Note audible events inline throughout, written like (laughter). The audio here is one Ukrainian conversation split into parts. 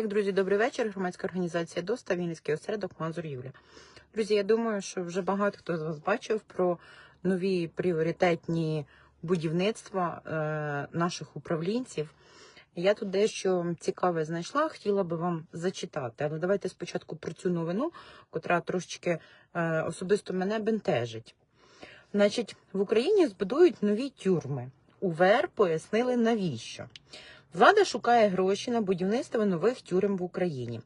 Так, друзі, добрий вечір. Громадська організація ДОСТА, Вінницький осередок Мазур Юля. Друзі, я думаю, що вже багато хто з вас бачив про нові пріоритетні будівництва е, наших управлінців. Я тут дещо цікаве знайшла, хотіла би вам зачитати. Але давайте спочатку про цю новину, котра трошечки е, особисто мене бентежить. Значить, в Україні збудують нові тюрми. УВР пояснили навіщо. Влада шукає гроші на будівництво нових тюрем в Україні.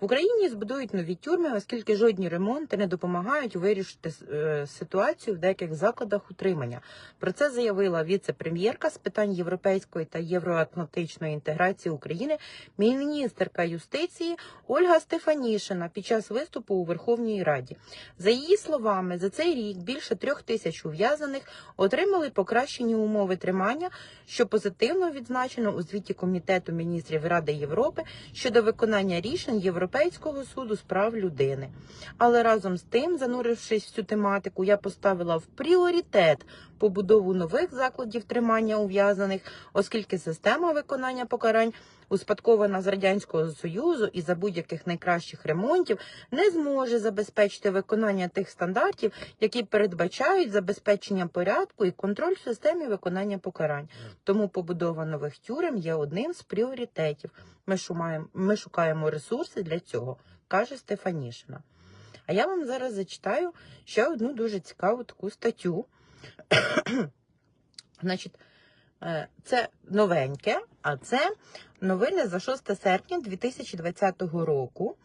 В Україні збудують нові тюрми, оскільки жодні ремонти не допомагають вирішити е, ситуацію в деяких закладах утримання. Про це заявила віце-прем'єрка з питань європейської та євроатлантичної інтеграції України, міністерка юстиції Ольга Стефанішина під час виступу у Верховній Раді. За її словами, за цей рік більше трьох тисяч ув'язаних отримали покращені умови тримання, що позитивно відзначено у звіті Комітету міністрів Ради Європи щодо виконання рішень Європейського суду з прав людини. Але разом з тим, занурившись в цю тематику, я поставила в пріоритет побудову нових закладів тримання ув'язаних, оскільки система виконання покарань. Успадкована з радянського союзу і за будь-яких найкращих ремонтів не зможе забезпечити виконання тих стандартів, які передбачають забезпечення порядку і контроль в системі виконання покарань. Тому побудова нових тюрем є одним з пріоритетів. Ми шумаємо, ми шукаємо ресурси для цього, каже Стефанішина. А я вам зараз зачитаю ще одну дуже цікаву таку статтю. (clears throat) Значить, це новеньке, а це новини за 6 серпня 2020 року.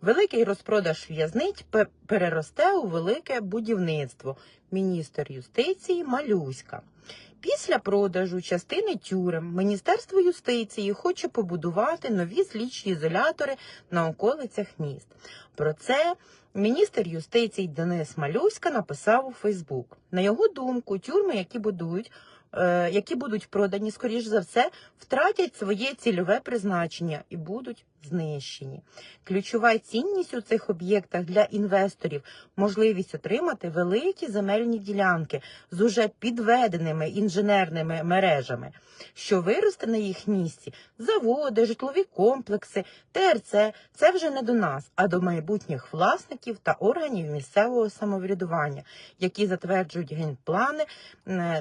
Великий розпродаж в'язниць переросте у велике будівництво. Міністр юстиції Малюська. Після продажу частини тюрем Міністерство юстиції хоче побудувати нові слідчі ізолятори на околицях міст. Про це міністр юстиції Денис Малюська написав у Фейсбук. На його думку, тюрми, які будують, е, які будуть продані, скоріш за все, втратять своє цільове призначення і будуть знищені. Ключова цінність у цих об'єктах для інвесторів можливість отримати великі земельні ділянки з уже підведеними інженерними мережами, що виросте на їх місці заводи, житлові комплекси, ТРЦ це вже не до нас, а до майбутніх власників та органів місцевого самоврядування, які затверджують генплани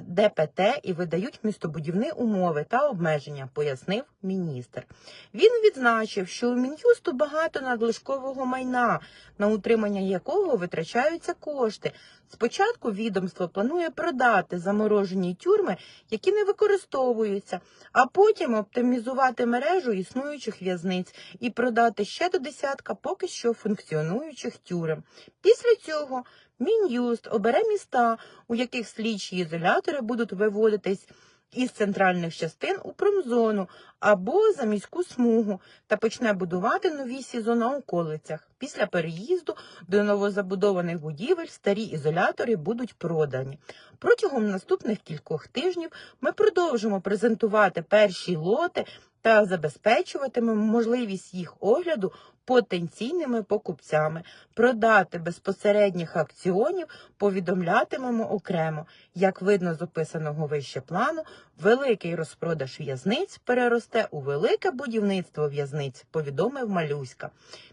ДПТ і видають містобудівні умови та обмеження, пояснив міністр. Він відзначив, що у Мін'юсту багато надлишкового майна, на утримання якого витрачаються кошти. Спочатку відомство планує продати заморожені тюрми, які не використовуються, а потім оптимізувати мережу існуючих в'язниць і продати ще до десятка поки що функціонуючих тюрем. Після цього Мін'юст обере міста, у яких слідчі ізолятори будуть виводитись із центральних частин у промзону або за міську смугу та почне будувати нові СІЗО на околицях. Після переїзду до новозабудованих будівель старі ізолятори будуть продані. Протягом наступних кількох тижнів ми продовжимо презентувати перші лоти та забезпечуватимемо можливість їх огляду потенційними покупцями. Продати безпосередніх акціонів повідомлятимемо окремо. Як видно з описаного вище плану, великий розпродаж в'язниць переросте у велике будівництво в'язниць, повідомив Малюська.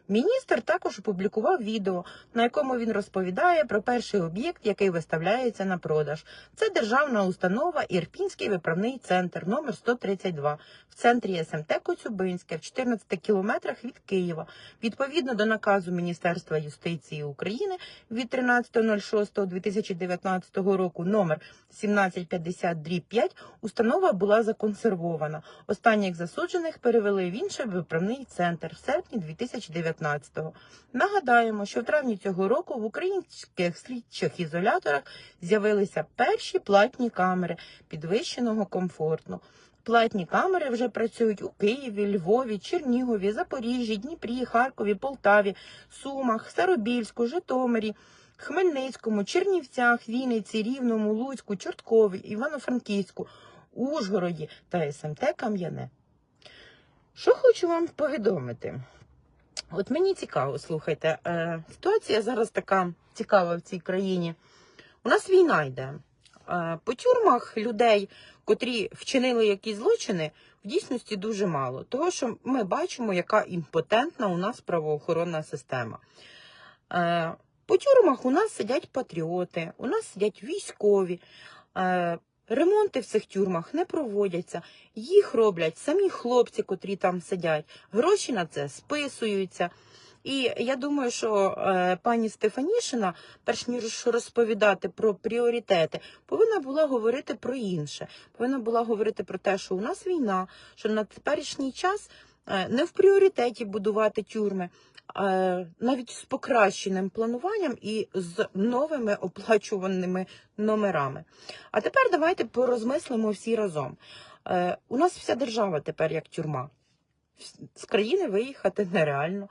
Міністр також опублікував відео, на якому він розповідає про перший об'єкт, який виставляється на продаж. Це державна установа Ірпінський виправний центр номер 132 в центрі СМТ Коцюбинське в 14 кілометрах від Києва. Відповідно до наказу Міністерства юстиції України від 13.06.2019 року номер 1750 5 установа була законсервована. Останніх засуджених перевели в інший виправний центр в серпні 2019-го. Нагадаємо, що в травні цього року в українських слідчих ізоляторах з'явилися перші платні камери підвищеного комфорту. Платні камери вже працюють у Києві, Львові, Чернігові, Запоріжжі, Дніпрі, Харкові, Полтаві, Сумах, Старобільську, Житомирі, Хмельницькому, Чернівцях, Вінниці, Рівному, Луцьку, Чорткові, Івано-Франківську, Ужгороді та СМТ Кам'яне. Що хочу вам повідомити? От мені цікаво, слухайте, е, ситуація зараз така цікава в цій країні. У нас війна йде. Е, по тюрмах людей, котрі вчинили якісь злочини, в дійсності дуже мало. Того, що ми бачимо, яка імпотентна у нас правоохоронна система. Е, По тюрмах у нас сидять патріоти, у нас сидять військові. Е, Ремонти в цих тюрмах не проводяться, їх роблять самі хлопці, котрі там сидять. Гроші на це списуються. І я думаю, що е, пані Стефанішина, перш ніж розповідати про пріоритети, повинна була говорити про інше. Повинна була говорити про те, що у нас війна, що на теперішній час е, не в пріоритеті будувати тюрми, навіть з покращеним плануванням і з новими оплачуваними номерами. А тепер давайте порозмислимо всі разом. Е, у нас вся держава тепер як тюрма. З країни виїхати нереально.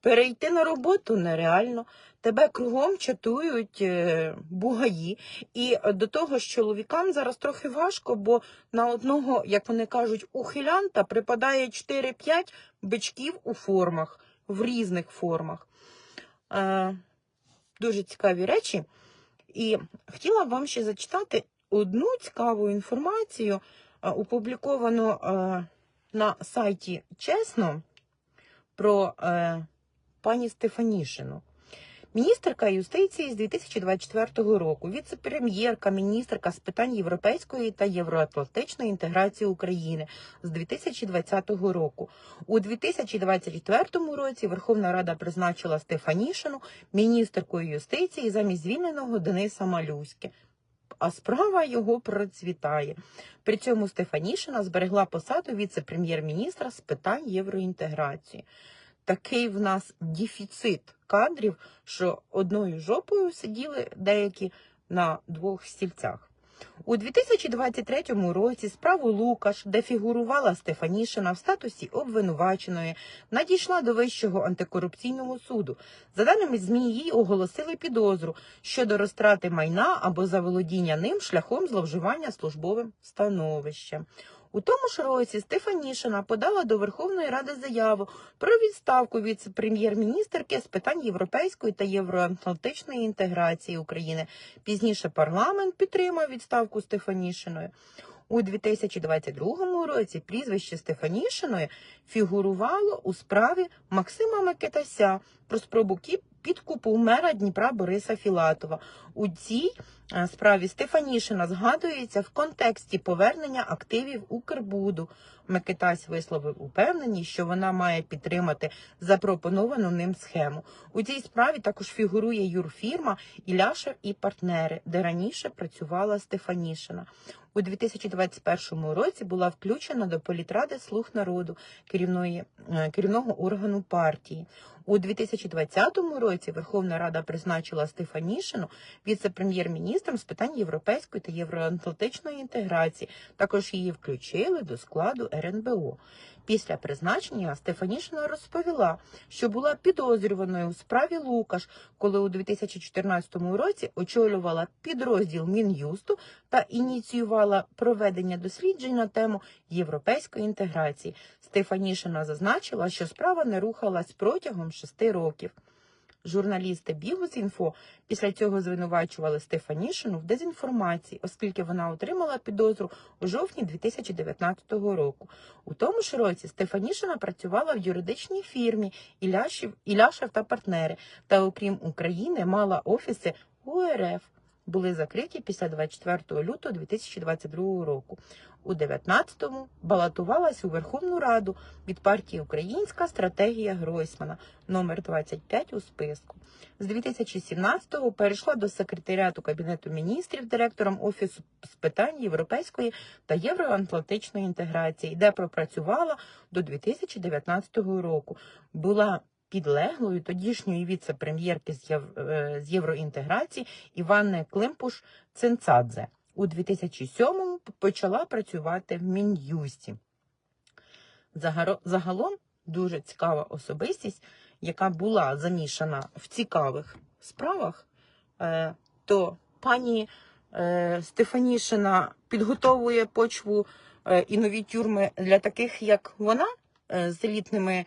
Перейти на роботу нереально. Тебе кругом чатують е, бугаї. І до того ж, чоловікам зараз трохи важко, бо на одного, як вони кажуть, ухилянта припадає 4-5 бичків у формах, в різних формах. Е, дуже цікаві речі. І хотіла б вам ще зачитати одну цікаву інформацію, е, опубліковану на сайті Чесно про пані Стефанішину. Міністерка юстиції з 2024 року, віце-прем'єрка, міністерка з питань європейської та євроатлантичної інтеграції України з 2020 року. У 2024 році Верховна Рада призначила Стефанішину міністеркою юстиції замість звільненого Дениса Малюськи. А справа його процвітає. При цьому Стефанішина зберегла посаду віце-прем'єр-міністра з питань євроінтеграції. Такий в нас дефіцит кадрів, що одною жопою сиділи деякі на двох стільцях. У 2023 році справу Лукаш, де фігурувала Стефанішина в статусі обвинуваченої, надійшла до Вищого антикорупційного суду. За даними ЗМІ, їй оголосили підозру щодо розтрати майна або заволодіння ним шляхом зловживання службовим становищем. У тому ж році Стефанішина подала до Верховної Ради заяву про відставку віце-прем'єр-міністерки з питань європейської та євроатлантичної інтеграції України. Пізніше парламент підтримав відставку Стефанішиної. У 2022 році прізвище Стефанішиної фігурувало у справі Максима Микитася про спробу підкупу мера Дніпра Бориса Філатова. У цій е, справі Стефанішина згадується в контексті повернення активів Укрбуду. Микитась висловив упевненість, що вона має підтримати запропоновану ним схему. У цій справі також фігурує юрфірма Іляшев і партнери, де раніше працювала Стефанішина. У 2021 році була включена до політради Слуг народу керівної е, керівного органу партії. У 2020 році Верховна Рада призначила Стефанішину віце-прем'єр-міністром з питань європейської та євроатлантичної інтеграції. Також її включили до складу РНБО. Після призначення Стефанішина розповіла, що була підозрюваною у справі Лукаш, коли у 2014 році очолювала підрозділ Мін'юсту та ініціювала проведення досліджень на тему європейської інтеграції. Стефанішина зазначила, що справа не рухалась протягом шести років. Журналісти Бігус.Інфо після цього звинувачували Стефанішину в дезінформації, оскільки вона отримала підозру у жовтні 2019 року. У тому ж році Стефанішина працювала в юридичній фірмі Іляшів, Іляшев та партнери, та окрім України мала офіси у РФ. Були закриті після 24 лютого 2022 року. У 19-му балотувалась у Верховну Раду від партії Українська стратегія Гройсмана номер 25 у списку. З 2017-го перейшла до секретаріату Кабінету міністрів директором Офісу з питань європейської та євроатлантичної інтеграції, де пропрацювала до 2019 року. Була підлеглою тодішньої віце-прем'єрки з е, євроінтеграції Іванни Климпуш Цинцадзе. У 2007-му почала працювати в Мін'юсті. Загалом дуже цікава особистість, яка була замішана в цікавих справах, е, то пані е, Стефанішина підготовує почву і нові тюрми для таких, як вона, з елітними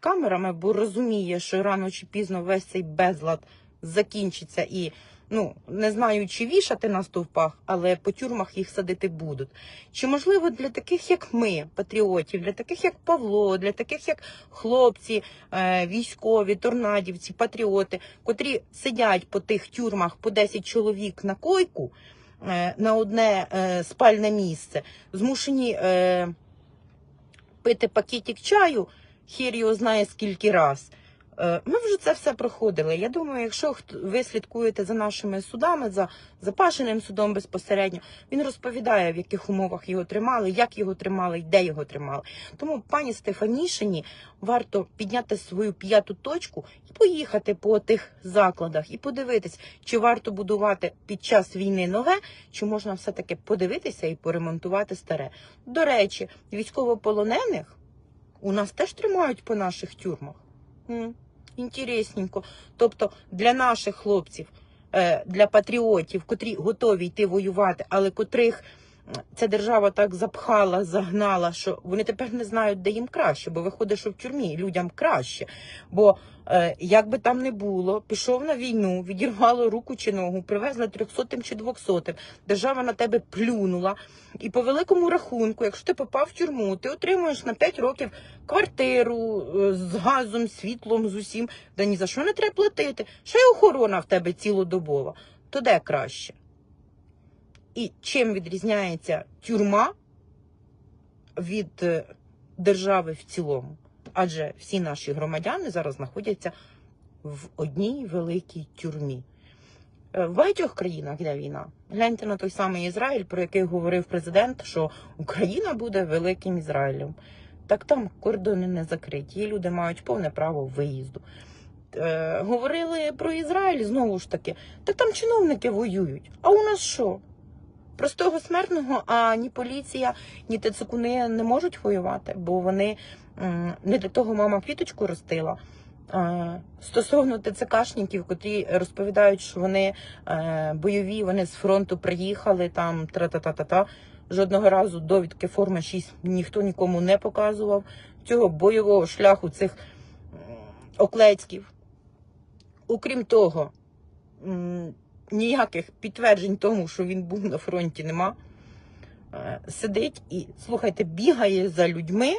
камерами, бо розуміє, що рано чи пізно весь цей безлад закінчиться і. Ну, не знаю, чи вішати на стовпах, але по тюрмах їх садити будуть. Чи можливо для таких, як ми, патріотів, для таких, як Павло, для таких, як хлопці, е, військові, торнадівці, патріоти, котрі сидять по тих тюрмах по 10 чоловік на койку е, на одне е, спальне місце, змушені е, пити пакетик чаю, хір його знає скільки раз. Е, Ми вже це все проходили. Я думаю, якщо ви слідкуєте за нашими судами, за Запашеним судом безпосередньо, він розповідає, в яких умовах його тримали, як його тримали і де його тримали. Тому пані Стефанішині варто підняти свою п'яту точку і поїхати по тих закладах і подивитись, чи варто будувати під час війни нове, чи можна все-таки подивитися і поремонтувати старе. До речі, військовополонених у нас теж тримають по наших тюрмах. Інтересненько. Тобто для наших хлопців, е, для патріотів, котрі готові йти воювати, але котрих ця держава так запхала, загнала, що вони тепер не знають, де їм краще, бо виходить, що в тюрмі людям краще. Бо е, як би там не було, пішов на війну, відірвало руку чи ногу, привезли трьохсотим чи двохсотим. Держава на тебе плюнула. І по великому рахунку, якщо ти попав в тюрму, ти отримуєш на 5 років квартиру е, з газом, світлом, з усім, да ні за що не треба платити. Ще й охорона в тебе цілодобова. То де краще? І чим відрізняється тюрма від е, держави в цілому? Адже всі наші громадяни зараз знаходяться в одній великій тюрмі. Е, В багатьох країнах йде війна. Гляньте на той самий Ізраїль, про який говорив президент, що Україна буде великим Ізраїлем. Так там кордони не закриті, люди мають повне право виїзду. Е, говорили про Ізраїль знову ж таки. Так там чиновники воюють. А у нас що? Простого смертного, а ні поліція, ні ТЦКуни не можуть воювати, бо вони не для того мама квіточку ростила. Стосовно ТЦКшників, котрі розповідають, що вони е, бойові, вони з фронту приїхали там тра-та-та-та-та. Жодного разу довідки форми 6 ніхто нікому не показував. Цього бойового шляху цих оклецьків. Окрім того, ніяких підтверджень тому, що він був на фронті, нема. Е, Сидить і, слухайте, бігає за людьми,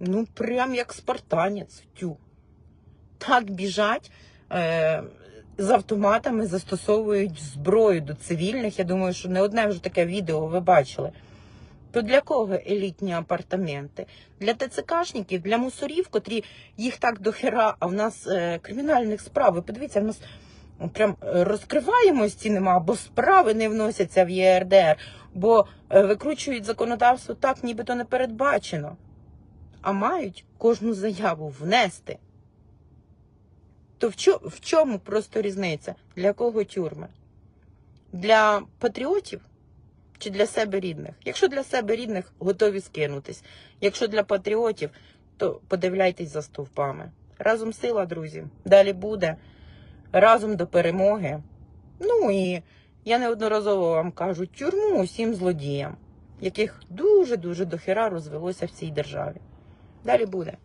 ну прям як спартанець. Тю. Так біжать е, з автоматами, застосовують зброю до цивільних. Я думаю, що не одне вже таке відео ви бачили. То для кого елітні апартаменти? Для ТЦКшників, для мусорів, котрі їх так до хера, а в нас е, кримінальних справ. Ви подивіться, в нас прям е, розкриваємості нема, бо справи не вносяться в ЄРДР, бо е, викручують законодавство так, нібито не передбачено. А мають кожну заяву внести. То в чому просто різниця? Для кого тюрми? Для патріотів чи для себе рідних? Якщо для себе рідних, готові скинутись. Якщо для патріотів, то подивляйтесь за стовпами. Разом сила, друзі. Далі буде. Разом до перемоги. Ну і я неодноразово вам кажу, тюрму усім злодіям, яких дуже-дуже дохера розвелося в цій державі. Далі буде.